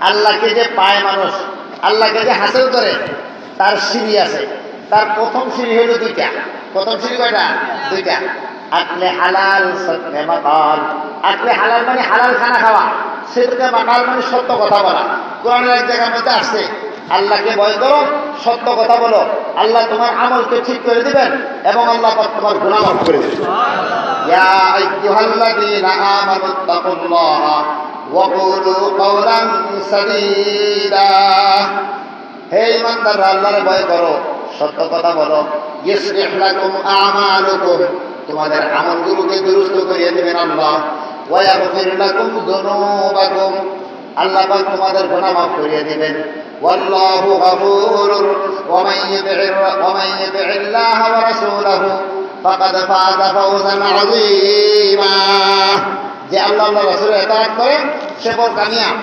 আল্লাহকে যে পায় মানুষ আল্লাহকে যে হাসিল করে তার সিঁড়ি আছে। তার প্রথম সিঁড়ি হলো দুইটা। প্রথম সিঁড়ি কয়টা? দুইটা। আকলে হালাল সত্যে মাকাল। আকলে হালাল মানে হালাল খানা খাওয়া। সেটাকে মাকাল মানে সত্য কথা বলা। কোরআনের এক জায়গার মধ্যে আসছে আল্লাহকে ভয় করো সত্য কথা বলো। আল্লাহ তোমার আমলকে ঠিক করে দিবেন এবং আল্লাহ তোমার গুনাহ মাফ করে দিবেন। يا أيها الذين آمنوا اتقوا الله وقولوا قولا سديدا হে ইমানদাররা আল্লাহর ভয় করো সত্য কথা বলো ইসলিহ লাকুম আমালুকুম তোমাদের আমলগুলোকে দুরুস্ত করিয়ে দিবেন আল্লাহ ওয়া ইয়াগফির লাকুম যুনুবাকুম আল্লাহ পাক তোমাদের গুনাহ মাফ করিয়ে দিবেন والله غفور ومن يطع ومن يطع الله ورسوله فقد فاز فوزا عظيما যে আল্লাহ আল্লাহ রসুলের এতায়াত করে সে বড় কামিয়াব